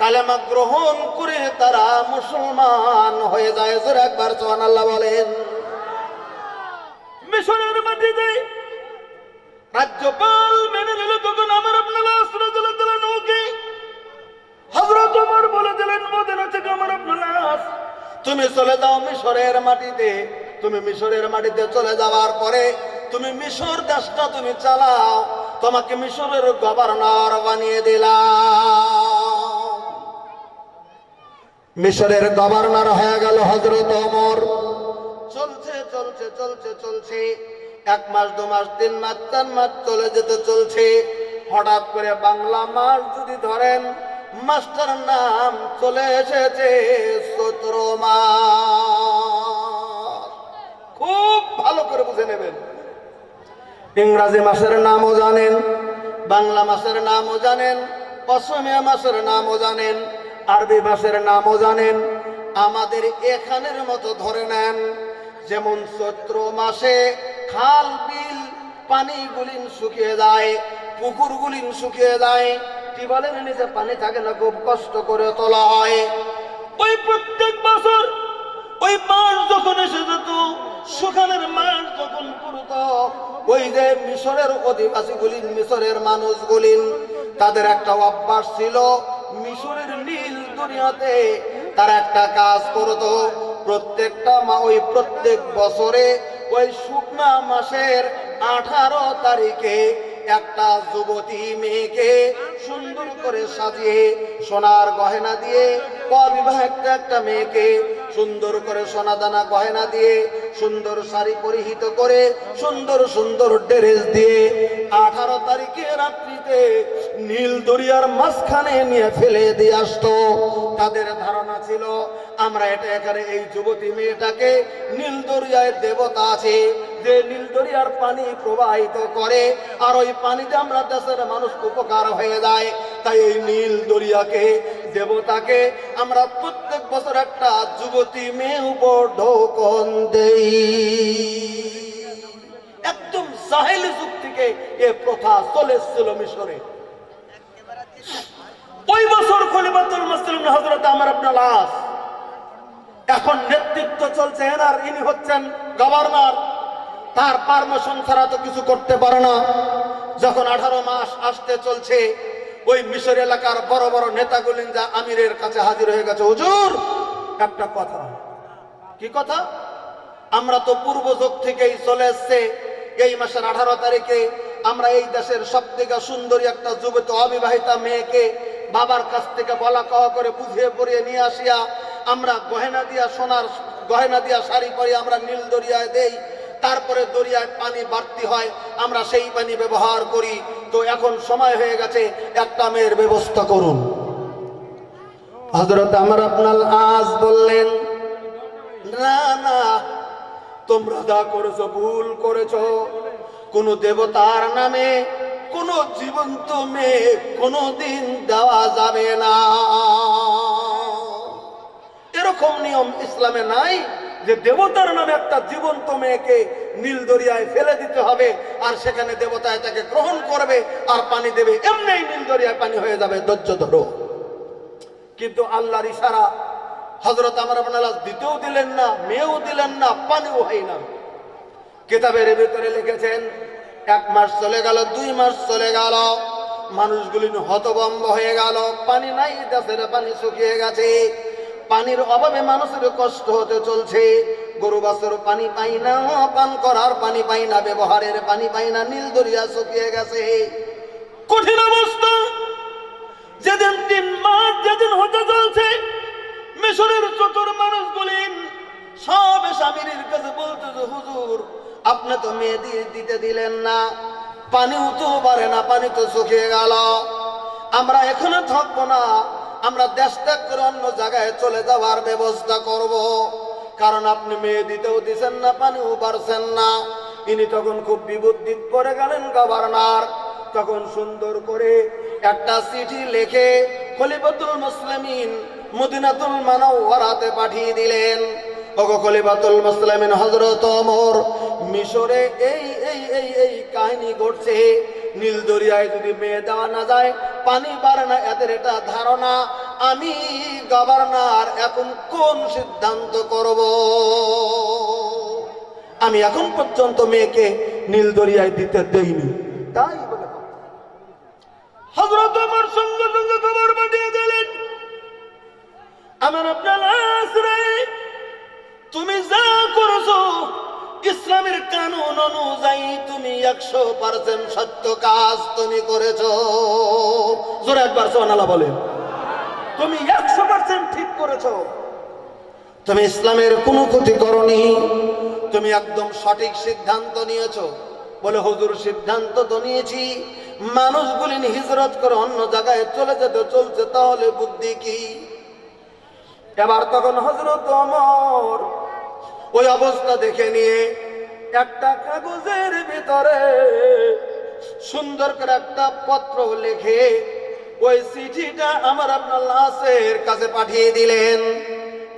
কালেমা গ্রহণ করে তারা মুসলমান হয়ে যায়। জোরে একবার সোহান আল্লাহ বলেন। মিশরের মাটিতে রাজ্যপাল মেনে নিল তখন আমার আপনার নৌকে হজরত আমার বলে দিলেন আমার আপনার তুমি চলে যাও মিশরের মাটিতে। তুমি মিশরের মাটিতে চলে যাওয়ার পরে তুমি মিশর দেশটা তুমি চালাও। তোমাকে মিশরের গভর্নর বানিয়ে দিলাম। মিশরের গভর্নর হয়ে গেল হজরত ওমর। চলছে চলছে চলছে চলছে। এক মাস, দু মাস, তিন মাস, চার মাস চলে যেতে চলছে। হঠাৎ করে বাংলা মাস যদি ধরেন, মাস্টার নাম চলে এসেছে চৈত্র মাস। খুব ভালো করে বুঝে নেবেন। ইংরাজি মাসের নামও জানেন, বাংলা মাসের নামও জানেন, অসমীয়া মাসের নামও জানেন। আরবি মাসের নামও জানেন। আমাদের এখানের মতো ধরে নেন, যেমন চৈত্র মাসে খাল, বিল পানি গুলিন শুকিয়ে যায় পুকুর গুলিন শুকিয়ে যায় টিউবওয়েলের নিচে পানি থাকে না, খুব কষ্ট করে তোলা হয়। ওই প্রত্যেক বছর ওই মাস যখন এসে যেত, সুখানের মাস যখন পুরুত ওই যে মিশরের অধিবাসী গুলিন মিশরের মানুষ গুলিন তাদের একটা অভ্যাস ছিল মিশরের নীল দুনিয়াতে তারা একটা কাজ করতো, প্রত্যেকটা মা ওই প্রত্যেক বছরে ওই শুকনা মাসের আঠারো তারিখে একটা যুবতী মেয়েকে সুন্দর করে সাজিয়ে সোনার গহেনা দিয়ে অবিবাহিত একটা মেয়েকে সুন্দর করে সোনা দানা গহেনা দিয়ে, সুন্দর শাড়ি পরিহিত করে, সুন্দর সুন্দর ড্রেস দিয়ে আঠারো তারিখে রাত্রিতে নীল দরিয়ার মাঝখানে নিয়ে ফেলে দিয়ে আসতো। তাদের ধারণা ছিল, আমরা এটা এখানে এই যুবতী মেয়েটাকে নীল দরিয়ায় দেবতা আছে, যে নীল দরিয়ার পানি প্রবাহিত করে, আর ওই পানিতে আমরা দেশের মানুষ উপকার হয়ে যায়। তাই এই নীল দরিয়াকে দেবতাকে আমরা প্রত্যেক বছর একটা যুবতী মেয়ে উপর ঢোকন দেই। একদম জাহেল যুগ থেকে এ প্রথা চলে এসেছিল মিশরে। ওই বছর খলিফাতুল মুসলিম হযরত আমার আপনার লাশ এখন নেতৃত্ব চলছে, এনার, ইনি হচ্ছেন গভর্নর। তার পারমিশন ছাড়া তো কিছু করতে পারে না। যখন আঠারো মাস আসতে চলছে ওই মিশর এলাকার বড় বড় নেতাগুলি যা আমিরের কাছে হাজির হয়ে গেছে। হুজুর, একটা কথা। কি কথা? আমরা তো পূর্ব যুগ থেকেই চলে এসছে। এই মাসের আঠারো তারিখে আমরা এই দেশের সব থেকে সুন্দরী একটা যুবতী অবিবাহিতা মেয়েকে বাবার কাছ থেকে বলা কওয়া করে বুঝিয়ে পড়িয়ে নিয়ে আসিয়া আমরা গহেনা দিয়া সোনার, গহেনা দিয়া শাড়ি পরে আমরা নীল দরিয়ায় দেই। তারপরে দরিয়ায় পানি বাড়তি হয়, আমরা সেই পানি ব্যবহার করি। তো এখন সময় হয়ে গেছে, একটা মেয়ের ব্যবস্থা করুন। হজরত আমার আপনার আজ বললেন, না না, তোমরা যা করেছ ভুল করেছ। কোন দেবতার নামে, কোন জীবন্ত মেয়ে কোনদিন দেওয়া যাবে না। এরকম নিয়ম ইসলামে নাই। যে দেবতার নামে একটা জীবন্ত মেয়েকে নীল দরিয়ায় ফেলে দিতে হবে, আর সেখানে দেবতায় তাকে গ্রহণ করবে, আর পানি দেবে এমনি নীল দরিয়ায় পানি হয়ে যাবে, ধৈর্য ধরো। কিন্তু আল্লাহর ইশারা হজরত আমার আপনারা দিতেও দিলেন না, মেয়েও দিলেন না, পানিও হয় না। কিতাবের ভিতরে লিখেছেন, এক মাস চলে গেল, দুই মাস চলে গেল, মানুষগুলি হতবম্ব হয়ে গেল, পানি নাই দেশের পানি শুকিয়ে গেছে। পানির অভাবে মানুষের কষ্ট হতে চলছে। গরু বাছর পানি পাই না, পান করার পানি পাই না, ব্যবহারের পানি পাই না, নীল দরিয়া শুকিয়ে গেছে। কঠিন অবস্থা। যেদিন তিন মাস যেদিন হতে চলছে, মিশরের চতুর মানুষগুলি সব স্বামীর কাছে বলতে যে, হুজুর, আপনি তো মেয়ে দিয়ে দিতে দিলেন না। পানিও তো পারে না, পানি তো শুকিয়ে গেল। আমরা এখনও থাকব না। আমরা দেশ ত্যাগ করে অন্য জায়গায় চলে যাওয়ার ব্যবস্থা করব। কারণ আপনি মেয়ে দিতেও দিচ্ছেন না, পানিও পারছেন না। ইনি তখন খুব বিবুদ্ধিত পড়ে গেলেন গভর্নর। তখন সুন্দর করে একটা চিঠি লিখে খলিফাতুল মুসলিমিন মদিনাতুল মানওয়ারাতে পাঠিয়ে দিলেন। ওগো খলিফাতুল মুসলিমিন হযরত ওমর, মিশরে এই এই এই এই কাহিনী ঘটছে। নীল দরিয়ায় যদি মেয়ে দেওয়া না যায় পানি বাড়ে না, এদের এটা ধারণা। আমি গভর্নর, এখন কোন সিদ্ধান্ত করব? আমি এখন পর্যন্ত মেয়েকে নীলদরিয়ায় দিতে দেইনি। তাই বলে। হজরত আমার সঙ্গে সঙ্গে খবর পাঠিয়ে দিলেন, আমার আপনার আশ্রে তুমি যা করেছ ইসলামের কানুন অনুযায়ী তুমি একশো পার্সেন্ট সত্য কাজ তুমি করেছ। জোরে একবার সোনালা বলেন। তুমি একশো পার্সেন্ট ঠিক করেছ। তুমি ইসলামের কোনো ক্ষতি করনি। তুমি একদম সঠিক সিদ্ধান্ত নিয়েছ। বলে, হুজুর, সিদ্ধান্ত তো নিয়েছি। মানুষগুলি হিজরত করে অন্য জায়গায় চলে যেতে চলছে, তাহলে বুদ্ধি কি? এবার তখন হজরত অমর ওই অবস্থা দেখে নিয়ে একটা কাগজের ভিতরে সুন্দর করে একটা পত্র লিখে ওই চিঠিটা আমার আপনার লাশের কাছে পাঠিয়ে দিলেন।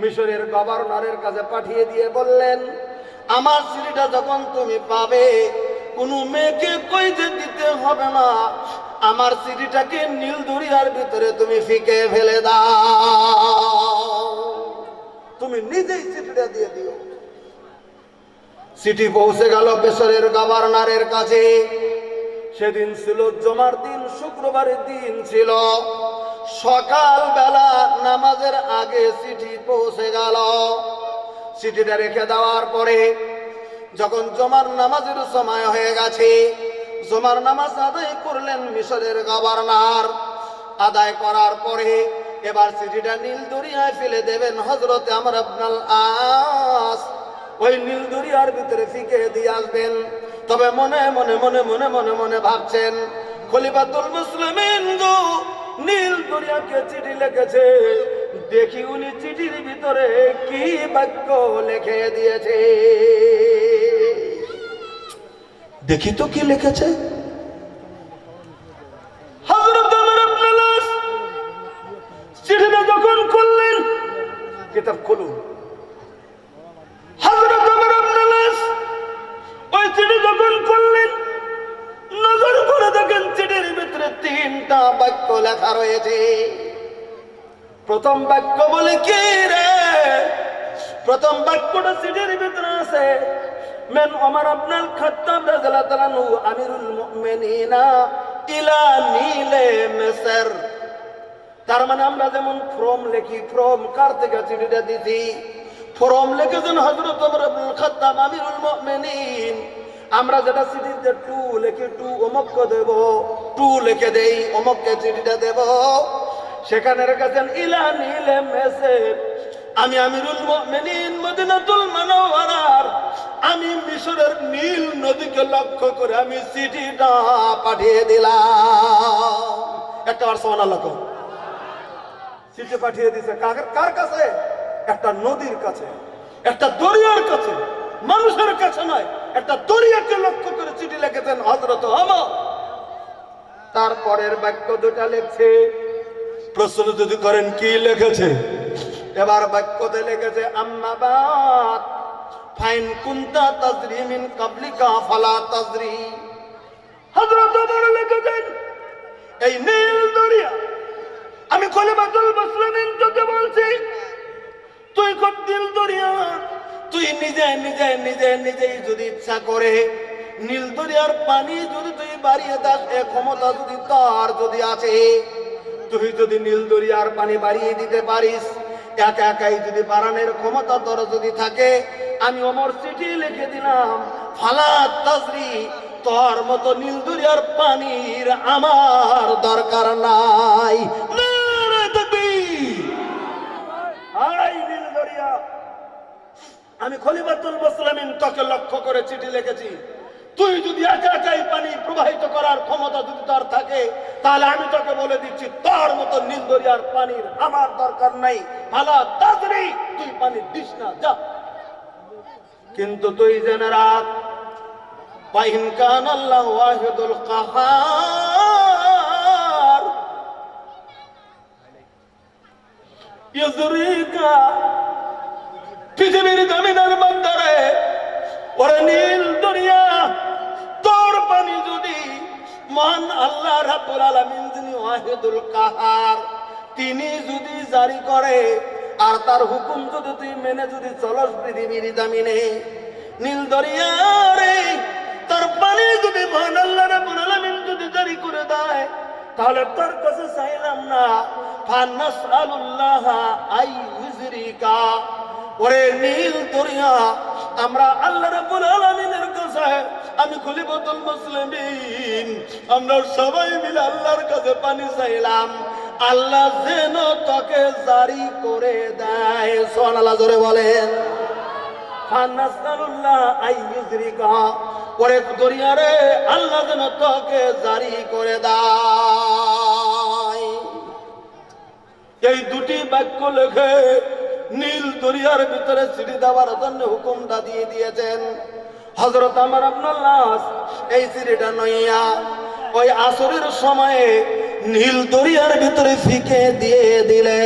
মিশরের গভর্নরের কাছে পাঠিয়ে দিয়ে বললেন, আমার চিঠিটা যখন তুমি পাবে, কোনো মেয়েকে কই যে দিতে হবে না। আমার চিঠিটাকে নীল দরিয়ার ভিতরে তুমি ফিকে ফেলে দাও। তুমি নিজেই চিঠিটা দিয়ে দিও। চিঠি পৌঁছে গেল বেসরের গভর্নরের কাছে। সেদিন ছিল জমার দিন, শুক্রবারের দিন ছিল। সকাল বেলা নামাজের আগে চিঠি পৌঁছে গেল। চিঠিটা রেখে দেওয়ার পরে যখন জমার নামাজের সময় হয়ে গেছে, জমার নামাজ আদায় করলেন মিশরের গভর্নর। আদায় করার পরে এবার চিঠিটা নীল দরিয়ায় ফেলে দেবেন হজরতে আমার আপনার আস। ওই নীল দরিয়ার ভিতরে ফিকে দিয়ে আসবেন। তবে মনে মনে মনে মনে মনে মনে ভাবছেন, খলিফাতুল মুসলিমিন গো নীল দরিয়াকে চিঠি লিখেছে। দেখি উনি চিঠির ভিতরে কি বাক্য লিখে দিয়েছে। দেখি তো কি লিখেছে। চিঠিটা যখন করলেন কিতাব খুলুন। ওই নজর করে দেখেন চিঠির ভিতরে তিনটা বাক্য লেখা প্রথম বাক্য বলে, কি রে? প্রথম বাক্যটা চিঠির ভিতরে আছে, মেন আমার আপনার খাত্তাব রাদিয়াল্লাহু তাআলা নু আমিরুল মুমিনিনা ইলা নীলে মিসর। তার মানে আমরা যেমন ফ্রম লিখি ফ্রম কার থেকে চিঠিটা দিছি? ফ্রম লিখেছেন আব্দুল খাত্তাব আমিরুল মুমিনিন। আমরা যেটা চিঠিতে টু লিখে, টু অমককে দেব, টু লিখে দেই, অমককে চিঠিটা দেব। সেখানে রেখেছেন ইলা নীলে মেসের, আমি আমিরুল মুমিনিন, মদিনাতুল মুনাওয়ারার, আমি মিশরের নীল নদীকে লক্ষ্য করে আমি চিঠিটা পাঠিয়ে দিলাম। একটা বার সমান কর। চিঠি পাঠিয়ে দিছে। কার কাছে? একটা নদীর কাছে, একটা দরিয়ার কাছে, মানুষের কাছে নয়, একটা দরিয়াকে লক্ষ্য করে চিঠি লিখেছেন হজরত আমর তারপরের বাক্য দুটা লিখছে, প্রশ্ন যদি করেন কি লিখেছে? এবার বাক্যতে লিখেছে আম্মাবাদ ফাইন কুন্তা তাজরি মিন কাবলিকা ফালা তাজরি। হজরত আমার লিখেছেন, এই নীল দরিয়া, আমি খলিফাতুল মুসলিমিন তোকে বলছি তুই কত দিল দরিয়া তুই নিজে নিজে নিজে নিজেই যদি ইচ্ছা করে, নীল দরিয়ার পানি যদি তুই বাড়িয়ে দাস, এ ক্ষমতা যদি তার যদি আছে, তুই যদি নীল দরিয়ার পানি বাড়িয়ে দিতে পারিস, একা একাই যদি বাড়ানোর ক্ষমতা তোর যদি থাকে, আমি অমর চিঠি লিখে দিলাম, ফালা তাজরি, তোর মতো নীল দরিয়ার পানির আমার দরকার নাই নারে তাকবীর। আই নীল দরিয়া আমি খলিফাতুল মুসলিমিন তোকে লক্ষ্য করে চিঠি লিখেছি। তুই যদি একা একাই পানি প্রবাহিত করার ক্ষমতা যদি তোর থাকে, তাহলে আমি তোকে বলে দিচ্ছি, তোর মতো নীল দরিয়ার পানির আমার দরকার নাই। ভালা, তাজরি, তুই পানি দিস না, যা। কিন্তু তুই জেনে রাখ পাইন কান আল্লাহ ওয়াহিদুল কাহার। ইয়জরিকা পৃথিবীর জমিনের মধ্যে ওরে নীল দরিয়া তোর পানি যদি মহান আল্লাহ রাব্বুল আলামিন যিনি ওয়াহিদুল কাহার, তিনি যদি জারি করে, আর তার হুকুম যদি তুই মেনে যদি চলস পৃথিবীর জামিনে, নীল দরিয়ারে তার পানি যদি মহান আল্লাহ রাব্বুল আলামিন যদি জারি করে দেয়, তাহলে তার কাছে চাইলাম না, ফানাসআলুল্লাহ আই ইউজরিকা। ওরে নীল দরিয়া আমরা আল্লাহ রাব্বুল আলামিনের কাছে আমি খলিফাতুল মুসলিমিন, আমরা সবাই মিলে আল্লাহর কাছে পানি চাইলাম। আল্লাহ যেন তোকে জারি করে দেয়। আল্লাহ জোরে বলেন। ওরে দরিয়ারে আল্লাহ যেন তোকে জারি করে এই দুটি বাক্য লেখে নীল দরিয়ার ভিতরে সিঁড়ি দেওয়ার জন্য হুকুমটা দিয়ে দিয়েছেন। হজরত আমার আব্দুল্লাহ এই সিঁড়িটা নইয়া ওই আসরের সময়ে নীল দরিয়ার ভিতরে ফিকে দিয়ে দিলেন।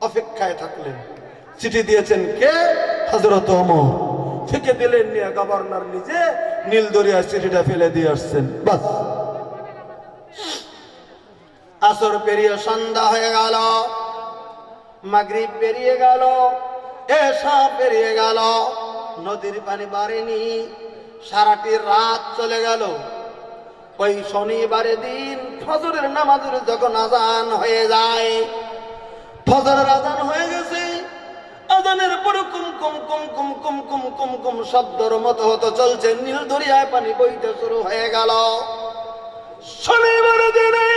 অপেক্ষায় থাকলেন। চিঠি দিয়েছেন কে? হজরত ওমর। ফিকে দিলেন নিয়ে গভর্নর নিজে নীল দরিয়ার চিঠিটা ফেলে দিয়ে আসছেন। বাস। আসর পেরিয়ে সন্ধ্যা হয়ে গেল। মাগরিব পেরিয়ে গেল এসা পেরিয়ে গেল, নদীর পানি বাড়েনি, সারাটি রাত চলে গেল। ওই শনিবারে দিন ফজরের নামাজের যখন আজান হয়ে যায়, ফজরের আজান হয়ে গেছে, আজানের পরে কুম কুম কুম কুম কুম কুম কুম কুম শব্দর মতো হতো চলছে, নীল দরিয়ায় পানি বইতে শুরু হয়ে গেল। শনিবার দিনে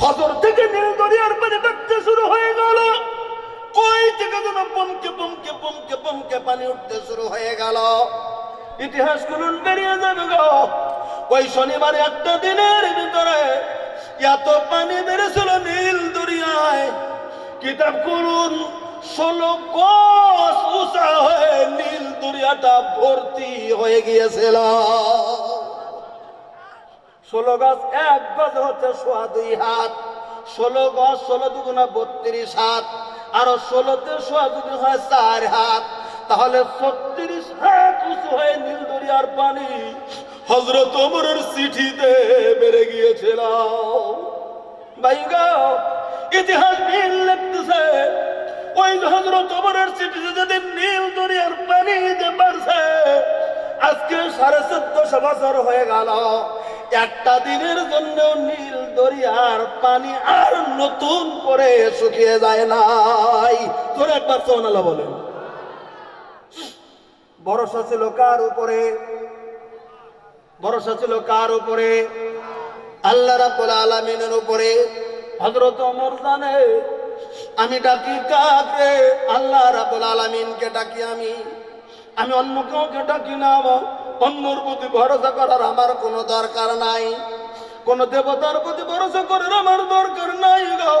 ফজর থেকে নীল দরিয়ার পানি বাড়তে শুরু হয়ে গেল। কই থেকে যেন পমকে পমকে পমকে পমকে পানি উঠতে শুরু হয়ে গেল। ইতিহাস গুলুন বেরিয়ে যাবে গো। ওই শনিবার একটা দিনের ভিতরে এত পানি বেড়েছিল নীল দরিয়ায় কিতাব করুন ষোলো গজ উঁচা হয়ে নীল দরিয়াটা ভর্তি হয়ে গিয়েছিল। ষোলো গজ এক গজ হচ্ছে সোয়া দুই হাত। ষোলো গজ ষোলো দুগুণা বত্রিশ হাত। আরও ষোলোতে সোয়া যদি হয় চার হাত, তাহলে ছত্রিশ হাত উঁচু হয়ে নীল দরিয়ার পানি হজরত ওমরের চিঠিতে বেড়ে গিয়েছিল। ভাই ইতিহাস নীল লিখতেছে, ওই হজরত ওমরের চিঠিতে যদি নীল দরিয়ার পানি যে বাড়ছে, আজকে সাড়ে চোদ্দশো বছর হয়ে গেল। একটা দিনের জন্য নীল দরিয়ার পানি আর নতুন করে শুকিয়ে যায় নাই। তোর একবার সোনালা বলেন। ভরসা ছিল কার উপরে? ভরসা ছিল কার উপরে? আল্লাহ রাব্বুল আলামিনের উপরে। হযরত ওমর জানে, আমি ডাকি কাকে? আল্লাহ রাব্বুল আলামিনকে ডাকি আমি। আমি অন্য কাউকে ডাকি না অন্যর প্রতি ভরসা করার আমার কোনো দরকার নাই। কোন দেবতার প্রতি ভরসা করার আমার দরকার নাই গো।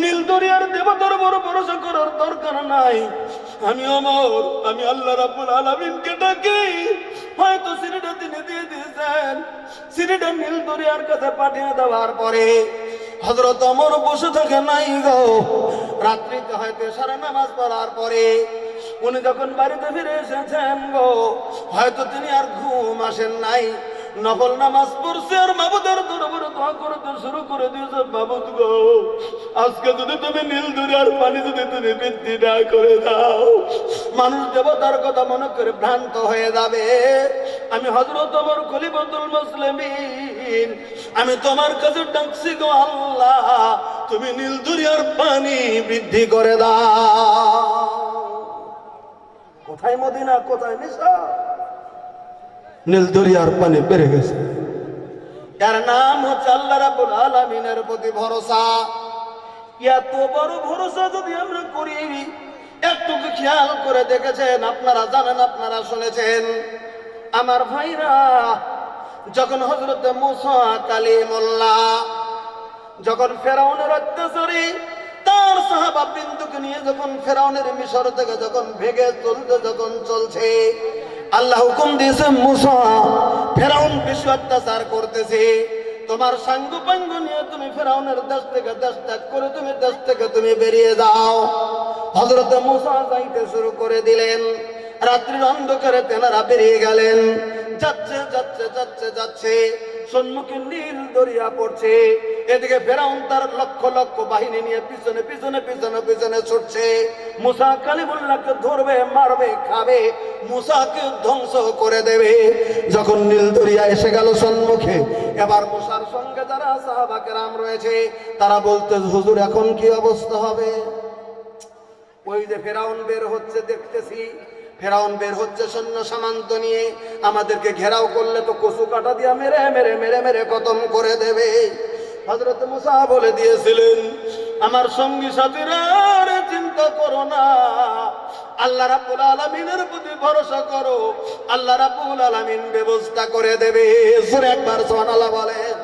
নীল দরিয়ার দেবতার বড় ভরসা করার দরকার নাই। আমি অমর, আমি আল্লাহ রাব্বুল আলামিনকে ডাকি। হয়তো সিঁড়িটা তিনি দিয়ে দিয়েছেন। সিঁড়িটা নীল দরিয়ার কাছে পাঠিয়ে দেওয়ার পরে হজরত অমর বসে থাকে নাই গো। রাত্রিতে হয়তো সারা নামাজ পড়ার পরে উনি যখন বাড়িতে ফিরে এসেছেন গো, হয়তো তিনি আর ঘুম আসেন নাই। নকল নামাজ পড়ছে আর মাবুদের দরবারে দোয়া করতে শুরু করে দিয়েছে, মাবুদ গো, আজকে যদি তুমি নীল দরিয়ার পানি যদি তুমি বৃদ্ধি না করে দাও, মানুষ দেবতার কথা মনে করে ভ্রান্ত হয়ে যাবে। আমি হজরত আমার খলিফাতুল মুসলিমিন, আমি তোমার কাছে ডাকছি গো আল্লাহ, তুমি নীল দরিয়ার পানি বৃদ্ধি করে দাও। কোথায় মদিনা, কোথায় নিশা নীল দরিয়ার পানি বেড়ে গেছে। এর নাম হচ্ছে আল্লাহ রাব্বুল আলামিনের প্রতি ভরসা। এত বড় ভরসা যদি আমরা করি একটু খেয়াল করে দেখেছেন, আপনারা জানেন, আপনারা শুনেছেন। আমার ভাইরা, যখন হজরত মুসা কালিমুল্লাহ, যখন ফেরাউনের অত্যাচারী তার সাহাবা বিন্দুকে নিয়ে যখন ফেরাউনের মিশর থেকে যখন ভেগে চলতে যখন চলছে, আল্লাহ হুকুম দিয়েছে, মুসা, ফেরাউন বিশ্ব অত্যাচার করতেছে। তোমার সাঙ্গ পাঙ্গ নিয়ে তুমি ফেরাউনের দেশ থেকে দেশ ত্যাগ করে তুমি দেশ থেকে তুমি বেরিয়ে যাও। হজরত মুসা যাইতে শুরু করে দিলেন। রাত্রির অন্ধকারে তেনারা বেরিয়ে গেলেন। যাচ্ছে যাচ্ছে যাচ্ছে যাচ্ছে। সম্মুখে নীল দরিয়া পড়ছে। এদিকে ফেরাউন তার লক্ষ লক্ষ বাহিনী নিয়ে পিছনে পিছনে পিছনে পিছনে ছুটছে। মুসা কালিমুল্লাহকে ধরবে, মারবে, খাবে, মুসাকে ধ্বংস করে দেবে। যখন নীল দরিয়া এসে গেল সম্মুখে, এবার মুসার সঙ্গে যারা সাহাবাকে রাম রয়েছে, তারা বলতে, হুজুর, এখন কি অবস্থা হবে? ওই যে ফেরাউন বের হচ্ছে, দেখতেছি ফেরাউন বের হচ্ছে সৈন্য সামান্ত নিয়ে। আমাদেরকে ঘেরাও করলে তো কচু কাটা দিয়া মেরে মেরে মেরে মেরে খতম করে দেবে। হজরত মুসা বলে দিয়েছিলেন, আমার সঙ্গী সাথীরা চিন্তা করো না। আল্লাহ রাব্বুল আলামিনের প্রতি ভরসা করো। আল্লাহ রাব্বুল আলামিন ব্যবস্থা করে দেবে। একবার সুবহানাল্লাহ বলেন।